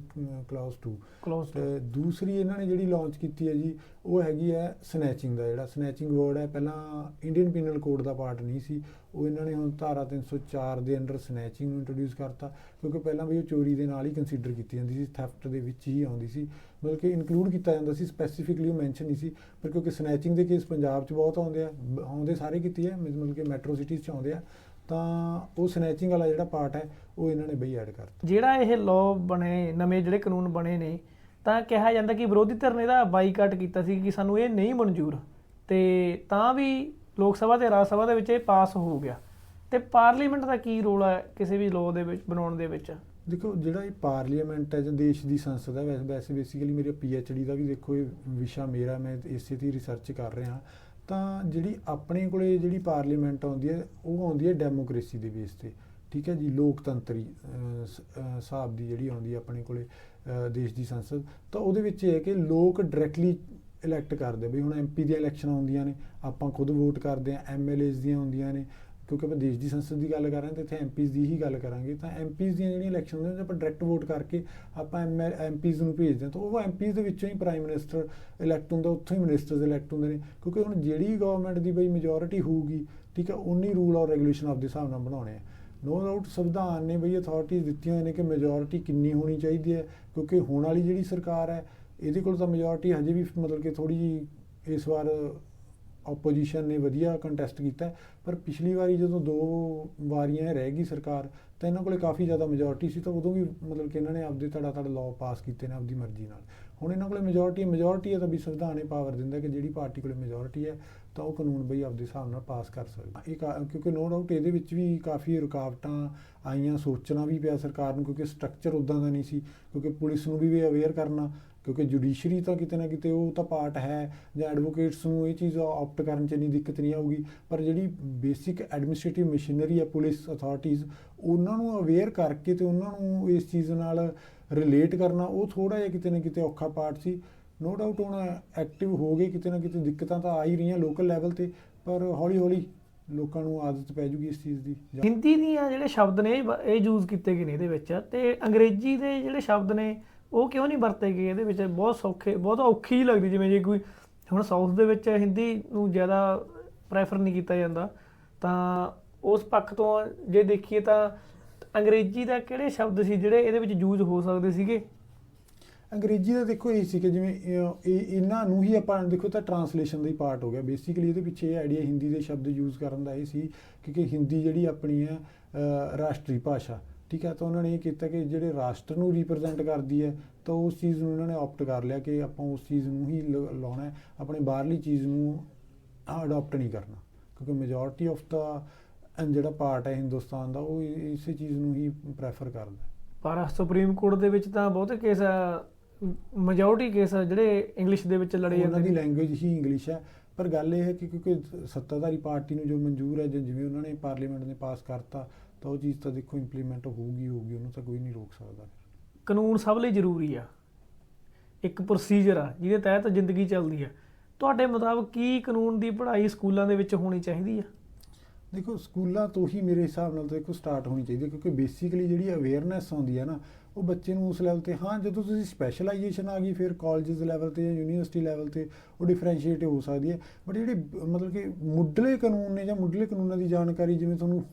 ਕਲਾਸ 2 ਕਲੋਜ਼ ਤੇ ਦੂਸਰੀ ਇਹਨਾਂ ਨੇ ਜਿਹੜੀ ਲਾਂਚ ਕੀਤੀ ਹੈ ਜੀ ਉਹ ਹੈਗੀ ਹੈ ਸਨੈਚਿੰਗ ਦਾ ਜਿਹੜਾ। ਸਨੈਚਿੰਗ ਵਰਡ ਹੈ ਪਹਿਲਾਂ ਇੰਡੀਅਨ ਪੀਨਲ ਕੋਡ ਦਾ ਪਾਰਟ ਨਹੀਂ ਸੀ। ਉਹ ਇਹਨਾਂ ਨੇ ਹੁਣ ਧਾਰਾ 304 ਦੇ ਅੰਡਰ ਸਨੈਚਿੰਗ ਨੂੰ ਇੰਟਰੋਡਿਊਸ ਕਰਤਾ ਕਿਉਂਕਿ ਪਹਿਲਾਂ ਵੀ ਉਹ ਚੋਰੀ ਦੇ ਨਾਲ ਹੀ ਕੰਸੀਡਰ ਕੀਤੀ ਜਾਂਦੀ ਸੀ ਥੈਫਟ ਦੇ ਵਿੱਚ ਹੀ ਆਉਂਦੀ ਸੀ। ਮਤਲਬ ਕਿ ਇਨਕਲੂਡ ਕੀਤਾ ਜਾਂਦਾ ਸੀ ਸਪੈਸੀਫਿਕਲੀ ਮੈਂਸ਼ਨ ਨਹੀਂ ਸੀ ਪਰ ਕਿਉਂਕਿ ਸਨੈਚਿੰਗ ਦੇ ਕੇਸ ਪੰਜਾਬ 'ਚ ਬਹੁਤ ਆਉਂਦੇ ਆ ਆਉਂਦੇ ਸਾਰੇ ਕੀਤੀ ਹੈ ਮਤਲਬ ਕਿ ਮੈਟਰੋ ਸਿਟੀਜ਼ 'ਚ ਆਉਂਦੇ ਆ। ਤਾਂ ਉਹ ਸਨੈਚਿੰਗ ਵਾਲਾ ਜਿਹੜਾ ਪਾਰਟ ਹੈ ਉਹ ਇਹਨਾਂ ਨੇ ਬਈ ਐਡ ਕਰਤਾ। ਜਿਹੜਾ ਇਹ ਲਾਅ ਬਣੇ ਨਵੇਂ ਜਿਹੜੇ ਕਾਨੂੰਨ ਬਣੇ ਨੇ ਤਾਂ ਕਿਹਾ ਜਾਂਦਾ ਕਿ ਵਿਰੋਧੀ ਧਿਰ ਨੇ ਇਹਦਾ ਬਾਈਕਾਟ ਕੀਤਾ ਸੀ ਕਿ ਸਾਨੂੰ ਇਹ ਨਹੀਂ ਮਨਜ਼ੂਰ। ਤੇ ਤਾਂ ਵੀ ਲੋਕ ਸਭਾ ਤੇ ਰਾਜ ਸਭਾ ਦੇ ਵਿੱਚ ਇਹ ਪਾਸ ਹੋ ਗਿਆ। ਤੇ ਪਾਰਲੀਮੈਂਟ ਦਾ ਕੀ ਰੋਲ ਹੈ ਕਿਸੇ ਵੀ ਲਾਅ ਦੇ ਵਿੱਚ ਬਣਾਉਣ ਦੇ ਵਿੱਚ? ਦੇਖੋ ਜਿਹੜਾ ਇਹ ਪਾਰਲੀਮੈਂਟ ਹੈ ਜਾਂ ਦੇਸ਼ ਦੀ ਸੰਸਦ ਹੈ ਵੈਸੇ ਵੈਸੇ ਬੇਸਿਕਲੀ ਮੇਰੇ ਡੀ ਦਾ ਵੀ ਦੇਖੋ ਇਹ ਵਿਸ਼ਾ ਮੇਰਾ ਮੈਂ ਇਸੇ ਤੇ ਰਿਸਰਚ ਕਰ ਰਿਹਾ। ਤਾਂ ਜਿਹੜੀ ਆਪਣੇ ਕੋਲੇ ਜਿਹੜੀ ਪਾਰਲੀਮੈਂਟ ਆਉਂਦੀ ਹੈ, ਉਹ ਆਉਂਦੀ ਹੈ ਡੈਮੋਕ੍ਰੇਸੀ ਦੇ ਬੇਸ ਤੇ। ਠੀਕ ਹੈ ਜੀ, ਲੋਕਤੰਤਰੀ ਸ- ਹਿਸਾਬ ਦੀ ਜਿਹੜੀ ਆਉਂਦੀ ਹੈ ਆਪਣੇ ਕੋਲੇ ਦੇਸ਼ ਦੀ ਸੰਸਦ, ਤਾਂ ਉਹਦੇ ਵਿੱਚ ਇਹ ਹੈ ਕਿ ਲੋਕ ਡਾਇਰੈਕਟਲੀ ਇਲੈਕਟ ਕਰਦੇ ਬਈ ਹੁਣ ਐਮਪੀ ਦੀਆਂ ਇਲੈਕਸ਼ਨਾਂ ਹੁੰਦੀਆਂ ਨੇ, ਆਪਾਂ ਖੁਦ ਵੋਟ ਕਰਦੇ ਆ ਐਮਐਲਏਜ਼ ਦੀਆਂ ਹੁੰਦੀਆਂ ਨੇ ਕਿਉਂਕਿ ਆਪਾਂ ਦੇਸ਼ ਦੀ ਸੰਸਦ ਦੀ ਗੱਲ ਕਰ ਰਹੇ ਹਾਂ ਤਾਂ ਇੱਥੇ ਐਮਪੀਜ਼ ਦੀ ਹੀ ਗੱਲ ਕਰਾਂਗੇ, ਤਾਂ ਐਮਪੀਜ਼ ਦੀਆਂ ਜਿਹੜੀਆਂ ਇਲੈਕਸ਼ਨ ਹੁੰਦੀਆਂ ਆਪਾਂ ਡਾਇਰੈਕਟ ਵੋਟ ਕਰਕੇ ਆਪਾਂ ਐਮਪੀਜ਼ ਨੂੰ ਭੇਜਦੇ ਹਾਂ। ਤਾਂ ਉਹ ਐਮਪੀਜ਼ ਦੇ ਵਿੱਚੋਂ ਹੀ ਪ੍ਰਾਈਮ ਮਿਨਿਸਟਰ ਇਲੈਕਟ ਹੁੰਦਾ, ਉੱਥੋਂ ਹੀ ਮਿਨਿਸਟਰਸ ਇਲੈਕਟ ਹੁੰਦੇ ਨੇ। ਕਿਉਂਕਿ ਹੁਣ ਜਿਹੜੀ ਗਵਰਨਮੈਂਟ ਦੀ ਬਈ ਮੈਜੋਰਿਟੀ ਹੋਊਗੀ, ਠੀਕ ਹੈ ਉਨੀ ਰੂਲ ਔਰ ਰੈਗੂਲੇਸ਼ਨ ਆਪਦੇ ਹਿਸਾਬ ਨਾਲ ਬਣਾਉਣੇ ਆ। ਨੋ ਡਾਊਟ ਸੰਵਿਧਾਨ ਨੇ ਬਈ ਅਥਾਰਟੀਜ਼ ਦਿੱਤੀਆਂ ਨੇ ਕਿ ਮੈਜੋਰਿਟੀ ਕਿੰਨੀ ਹੋਣੀ ਚਾਹੀਦੀ ਹੈ, ਕਿਉਂਕਿ ਹੁਣ ਵਾਲੀ ਜਿਹੜੀ ਸਰਕਾਰ ਹੈ, ਇਹਦੇ ਕੋਲ ਤਾਂ ਮੈਜੋਰਿਟੀ ਹਜੇ ਵੀ ਮਤਲਬ ਕਿ ਥੋੜੀ ਜਿਹੀ ਇਸ ਵਾਰ ਆਪੋਜੀਸ਼ਨ ਨੇ ਵਧੀਆ ਕੰਟੈਸਟ ਕੀਤਾ ਪਰ ਪਿਛਲੀ ਵਾਰੀ ਜਦੋਂ ਦੋ ਵਾਰੀਆਂ ਰਹਿ ਗਈ ਸਰਕਾਰ, ਤਾਂ ਇਹਨਾਂ ਕੋਲੇ ਕਾਫੀ ਜ਼ਿਆਦਾ ਮੈਜੋਰਿਟੀ ਸੀ, ਤਾਂ ਉਦੋਂ ਵੀ ਮਤਲਬ ਕਿ ਇਹਨਾਂ ਨੇ ਆਪਦੇ ਧੜਾ ਧੜ ਲਾਅ ਪਾਸ ਕੀਤੇ ਨੇ ਆਪਦੀ ਮਰਜ਼ੀ ਨਾਲ। ਹੁਣ ਇਹਨਾਂ ਕੋਲੇ ਮੈਜੋਰਿਟੀ ਮੈਜੋਰਿਟੀ ਹੈ ਤਾਂ ਵੀ ਸੰਵਿਧਾਨ ਇਹ ਪਾਵਰ ਦਿੰਦਾ ਕਿ ਜਿਹੜੀ ਪਾਰਟੀ ਕੋਲੇ ਮੈਜੋਰਿਟੀ ਹੈ, ਤਾਂ ਉਹ ਕਾਨੂੰਨ ਬਈ ਆਪਦੇ ਹਿਸਾਬ ਨਾਲ ਪਾਸ ਕਰ ਸਕਦਾ ਇਹ ਕਾ- ਕਿਉਂਕਿ ਨੋ ਡਾਊਟ ਇਹਦੇ ਵਿੱਚ ਵੀ ਕਾਫੀ ਰੁਕਾਵਟਾਂ ਆਈਆਂ, ਸੋਚਣਾ ਵੀ ਪਿਆ ਸਰਕਾਰ ਨੂੰ, ਕਿਉਂਕਿ ਸਟਰਕਚਰ ਉਦਾਂ ਦਾ ਨਹੀਂ ਸੀ, ਕਿਉਂਕਿ ਪੁਲਿਸ ਨੂੰ ਵੀ ਅਵੇਅਰ ਕਰਨਾ ਕਿਉਂਕਿ ਜੁਡੀਸ਼ਰੀ ਤਾਂ ਕਿਤੇ ਨਾ ਕਿਤੇ ਉਹ ਤਾਂ ਪਾਰਟ ਹੈ, ਜਾਂ ਐਡਵੋਕੇਟਸ ਨੂੰ ਇਹ ਚੀਜ਼ ਆਪਟ ਕਰਨ 'ਚ ਇੰਨੀ ਦਿੱਕਤ ਨਹੀਂ ਆਊਗੀ, ਪਰ ਜਿਹੜੀ ਬੇਸਿਕ ਐਡਮਿਨਿਸਟ੍ਰੇਟਿਵ ਮਸ਼ੀਨਰੀ ਹੈ ਪੁਲਿਸ ਅਥਾਰਟੀਜ਼ ਉਹਨਾਂ ਨੂੰ ਅਵੇਅਰ ਕਰਕੇ ਤੇ ਉਹਨਾਂ ਨੂੰ ਇਸ ਚੀਜ਼ ਨਾਲ ਰਿਲੇਟ ਕਰਨਾ, ਉਹ ਥੋੜਾ ਜਿਹਾ ਕਿਤੇ ਨਾ ਕਿਤੇ ਔਖਾ ਪਾਰਟ ਸੀ। ਨੋ ਡਾਊਟ ਹੁਣ ਐਕਟਿਵ ਹੋ ਗਏ, ਕਿਤੇ ਨਾ ਕਿਤੇ ਦਿੱਕਤਾਂ ਤਾਂ ਆ ਹੀ ਰਹੀਆਂ ਲੋਕਲ ਲੈਵਲ ਤੇ, ਪਰ ਹੌਲੀ ਹੌਲੀ ਲੋਕਾਂ ਨੂੰ ਆਦਤ ਪੈ ਜੂਗੀ ਇਸ ਚੀਜ਼ ਦੀ। ਹਿੰਦੀ ਦੀਆਂ ਜਿਹੜੇ ਸ਼ਬਦ ਨੇ, ਇਹ ਇਹ ਯੂਜ਼ ਕੀਤੇ ਗਏ ਨੇ ਇਹਦੇ ਵਿੱਚ, ਤੇ ਅੰਗਰੇਜ਼ੀ ਦੇ ਜਿਹੜੇ ਸ਼ਬਦ ਨੇ ਉਹ ਕਿਉਂ ਨਹੀਂ ਵਰਤੇ ਗਏ? ਇਹਦੇ ਵਿੱਚ ਬਹੁਤ ਸੌਖੇ, ਬਹੁਤ ਔਖੀ ਜਿਹੀ ਲੱਗਦੀ ਜਿਵੇਂ ਜੇ ਕੋਈ ਹੁਣ ਸਾਊਥ ਦੇ ਵਿੱਚ ਹਿੰਦੀ ਨੂੰ ਜ਼ਿਆਦਾ ਪ੍ਰੈਫਰ ਨਹੀਂ ਕੀਤਾ ਜਾਂਦਾ, ਤਾਂ ਉਸ ਪੱਖ ਤੋਂ ਜੇ ਦੇਖੀਏ ਤਾਂ ਅੰਗਰੇਜ਼ੀ ਦਾ ਕਿਹੜੇ ਸ਼ਬਦ ਸੀ ਜਿਹੜੇ ਇਹਦੇ ਵਿੱਚ ਯੂਜ਼ ਹੋ ਸਕਦੇ ਸੀਗੇ? ਅੰਗਰੇਜ਼ੀ ਦਾ ਦੇਖੋ ਇਹ ਸੀ ਕਿ ਜਿਵੇਂ ਇਹ ਇਹਨਾਂ ਨੂੰ ਹੀ ਆਪਾਂ ਦੇਖੋ ਤਾਂ ਟਰਾਂਸਲੇਸ਼ਨ ਦਾ ਹੀ ਪਾਰਟ ਹੋ ਗਿਆ। ਬੇਸਿਕਲੀ ਇਹਦੇ ਪਿੱਛੇ ਇਹ ਆਈਡੀਆ ਹਿੰਦੀ ਦੇ ਸ਼ਬਦ ਯੂਜ਼ ਕਰਨ ਦਾ ਇਹ ਸੀ ਕਿਉਂਕਿ ਹਿੰਦੀ ਜਿਹੜੀ ਆਪਣੀ ਹੈ ਰਾਸ਼ਟਰੀ ਭਾਸ਼ਾ। ਠੀਕ ਹੈ ਤਾਂ ਉਹਨਾਂ ਨੇ ਇਹ ਕੀਤਾ ਕਿ ਜਿਹੜੇ ਰਾਸ਼ਟਰ ਨੂੰ ਰਿਪਰੈਜ਼ੈਂਟ ਕਰਦੀ ਹੈ ਤਾਂ ਉਸ ਚੀਜ਼ ਨੂੰ ਉਹਨਾਂ ਨੇ ਆਪਟ ਕਰ ਲਿਆ ਕਿ ਆਪਾਂ ਉਸ ਚੀਜ਼ ਨੂੰ ਹੀ ਲਾਉਣਾ ਹੈ ਆਪਣੇ ਬਾਹਰਲੀ ਚੀਜ਼ ਨੂੰ ਅਡਾਪਟ ਨਹੀਂ ਕਰਨਾ। ਕਿਉਂਕਿ ਮੈਜੋਰਿਟੀ ਆਫ ਦਾ ਜਿਹੜਾ ਪਾਰਟ ਹੈ ਹਿੰਦੁਸਤਾਨ ਦਾ ਉਹ ਇਸੇ ਚੀਜ਼ ਨੂੰ ਹੀ ਪ੍ਰੈਫਰ ਕਰਦਾ। ਪਰ ਸੁਪਰੀਮ ਕੋਰਟ ਦੇ ਵਿੱਚ ਤਾਂ ਬਹੁਤੇ ਕੇਸ ਮੈਜੋਰਟੀ ਕੇਸ ਜਿਹੜੇ ਇੰਗਲਿਸ਼ ਦੇ ਵਿੱਚ ਲੜੇ ਉਹਨਾਂ ਜਾਂਦੇ ਦੀ ਨੇ। ਲੈਂਗੁਏਜ ਹੀ ਇੰਗਲਿਸ਼ ਹੈ। ਪਰ ਗੱਲ ਇਹ ਹੈ ਕਿ ਕਿਉਂਕਿ ਸੱਤਾਧਾਰੀ ਪਾਰਟੀ ਨੂੰ ਜੋ ਮਨਜ਼ੂਰ ਹੈ ਜਿਵੇਂ ਉਹਨਾਂ ਨੇ ਪਾਰਲੀਮੈਂਟ ਨੇ ਪਾਸ ਕਰਤਾ ਤਾਂ ਉਹ ਚੀਜ਼ ਤਾਂ ਦੇਖੋ ਇੰਪਲੀਮੈਂਟ ਹੋਊਗੀ ਹੋਊਗੀ ਉਹਨੂੰ ਤਾਂ ਕੋਈ ਨਹੀਂ ਰੋਕ ਸਕਦਾ ਕਾਨੂੰਨ ਸਭ ਲਈ ਜ਼ਰੂਰੀ ਆ। ਇੱਕ ਪ੍ਰੋਸੀਜਰ ਆ ਜਿਹਦੇ ਤਹਿਤ ਜ਼ਿੰਦਗੀ ਚੱਲਦੀ ਆ। ਤੁਹਾਡੇ ਮੁਤਾਬਕ ਕੀ ਕਾਨੂੰਨ ਦੀ ਪੜ੍ਹਾਈ ਸਕੂਲਾਂ ਦੇ ਵਿੱਚ ਹੋਣੀ ਚਾਹੀਦੀ ਆ? ਦੇਖੋ ਸਕੂਲਾਂ ਤੋਂ ਹੀ ਮੇਰੇ ਹਿਸਾਬ ਨਾਲ ਤਾਂ ਦੇਖੋ ਸਟਾਰਟ ਹੋਣੀ ਚਾਹੀਦੀ ਹੈ ਕਿਉਂਕਿ ਬੇਸਿਕਲੀ ਜਿਹੜੀ ਅਵੇਅਰਨੈਸ ਆਉਂਦੀ ਹੈ ਨਾ ਉਹ ਬੱਚੇ ਨੂੰ ਉਸ ਲੈਵਲ ਤੇ ਹਾਂ ਜਦੋਂ ਤੁਸੀਂ ਸਪੈਸ਼ਲਾਈਜੇਸ਼ਨ ਆ ਗਈ ਫਿਰ ਕਾਲਜਸ ਲੈਵਲ ਤੇ ਜਾਂ ਯੂਨੀਵਰਸਿਟੀ ਲੈਵਲ ਤੇ ਉਹ ਡਿਫਰੈਂਸ਼ੀਏਟ ਹੋ ਸਕਦੀ ਹੈ ਬਟ ਜਿਹੜੇ ਮਤਲਬ ਕਿ ਮੁੱਢਲੇ ਕਾਨੂੰਨ ਨੇ ਜਾਂ ਮੁੱਢਲੇ ਕਾਨੂੰਨਾਂ ਦੀ ਜਾਣਕਾਰੀ ਜਿਵੇਂ ਤੁਹਾਨੂੰ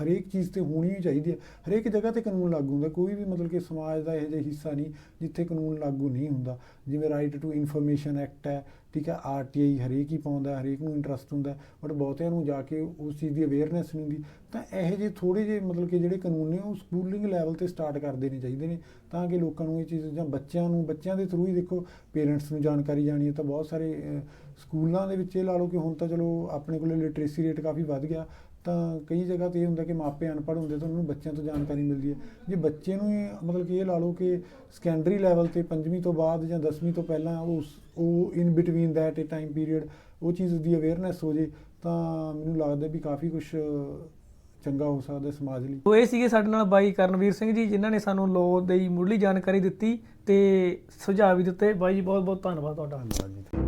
ਹਰੇਕ ਚੀਜ਼ ਤੇ ਹੋਣੀ ਹੀ ਚਾਹੀਦੀ ਹੈ। ਹਰੇਕ ਜਗ੍ਹਾ ਤੇ ਕਾਨੂੰਨ ਲਾਗੂ ਹੁੰਦਾ। ਕੋਈ ਵੀ ਮਤਲਬ ਕਿ ਸਮਾਜ ਦਾ ਇਹੋ ਜਿਹਾ ਹਿੱਸਾ ਨਹੀਂ ਜਿੱਥੇ ਕਾਨੂੰਨ ਲਾਗੂ ਨਹੀਂ ਹੁੰਦਾ। ਜਿਵੇਂ ਰਾਈਟ ਟੂ ਇਨਫੋਰਮੇਸ਼ਨ ਐਕਟ ਹੈ, ਠੀਕ ਹੈ ਆਰਟੀਆਈ ਹਰੇਕ ਹੀ ਪਾਉਂਦਾ ਹਰੇਕ ਨੂੰ ਇੰਟਰਸਟ ਹੁੰਦਾ ਬਟ ਬਹੁਤਿਆਂ ਨੂੰ ਜਾ ਕੇ ਉਸ ਚੀਜ਼ ਦੀ ਅਵੇਅਰਨੈਸ ਨਹੀਂ ਹੁੰਦੀ। ਤਾਂ ਇਹੋ ਜਿਹੇ ਥੋੜੇ ਜਿਹੇ ਮਤਲਬ ਕਿ ਜਿਹੜੇ ਕਾਨੂੰਨ ਨੇ, ਉਹ ਸਕੂਲਿੰਗ ਲੈਵਲ ਤੇ ਸਟਾਰਟ ਕਰ ਦੇਣੇ ਚਾਹੀਦੇ ਨੇ। ਤਾਂ ਕਿ ਲੋਕਾਂ ਨੂੰ ਇਹ ਚੀਜ਼ ਜਾਂ ਬੱਚਿਆਂ ਨੂੰ, ਬੱਚਿਆਂ ਦੇ ਥਰੂ ਹੀ ਦੇਖੋ ਪੇਰੈਂਟਸ ਨੂੰ ਜਾਣਕਾਰੀ ਜਾਣੀ ਹੈ ਤਾਂ ਬਹੁਤ ਸਾਰੇ ਸਕੂਲਾਂ ਦੇ ਵਿੱਚ ਇਹ ਲਾ ਲਓ ਕਿ ਹੁਣ ਤਾਂ ਚਲੋ ਆਪਣੇ ਕੋਲੇ ਲਿਟਰੇਸੀ ਰੇਟ ਕਾਫੀ ਵੱਧ ਗਿਆ। ਤਾਂ ਕਈ ਜਗ੍ਹਾ ਤੇ ਇਹ ਹੁੰਦਾ ਕਿ ਮਾਪੇ ਅਨਪੜ੍ਹ ਹੁੰਦੇ ਤਾਂ ਉਹਨਾਂ ਨੂੰ ਬੱਚਿਆਂ ਤੋਂ ਜਾਣਕਾਰੀ ਮਿਲਦੀ ਹੈ। ਜੇ ਬੱਚੇ ਨੂੰ ਹੀ ਮਤਲਬ ਕਿ ਇਹ ਲਾ ਲਓ ਕਿ ਸੈਕੰਡਰੀ ਲੈਵਲ ਤੇ ਪੰਜਵੀਂ ਤੋਂ ਬਾਅਦ ਜਾਂ 10ਵੀਂ ਤੋਂ ਪਹਿਲਾਂ ਉਸ ਉਹ in between that a time period ਉਹ ਚੀਜ਼ ਦੀ ਅਵੇਅਰਨੈਸ ਹੋ ਜੇ ਤਾਂ ਮੈਨੂੰ ਲੱਗਦਾ ਵੀ ਕਾਫੀ ਕੁਝ ਚੰਗਾ ਹੋ ਸਕਦਾ ਸਮਾਜ ਲਈ। ਉਹ ਇਹ ਸੀਗੇ ਸਾਡੇ ਨਾਲ ਬਾਈ ਕਰਨਵੀਰ ਸਿੰਘ ਜੀ ਜਿਨ੍ਹਾਂ ਨੇ ਸਾਨੂੰ ਲੋਅ ਦੀ ਮੁੱਢਲੀ ਜਾਣਕਾਰੀ ਦਿੱਤੀ ਤੇ ਸੁਝਾਅ ਵੀ ਦਿੱਤੇ। ਬਾਈ ਜੀ ਬਹੁਤ ਬਹੁਤ ਧੰਨਵਾਦ ਤੁਹਾਡਾ। ਧੰਨਵਾਦ ਜੀ।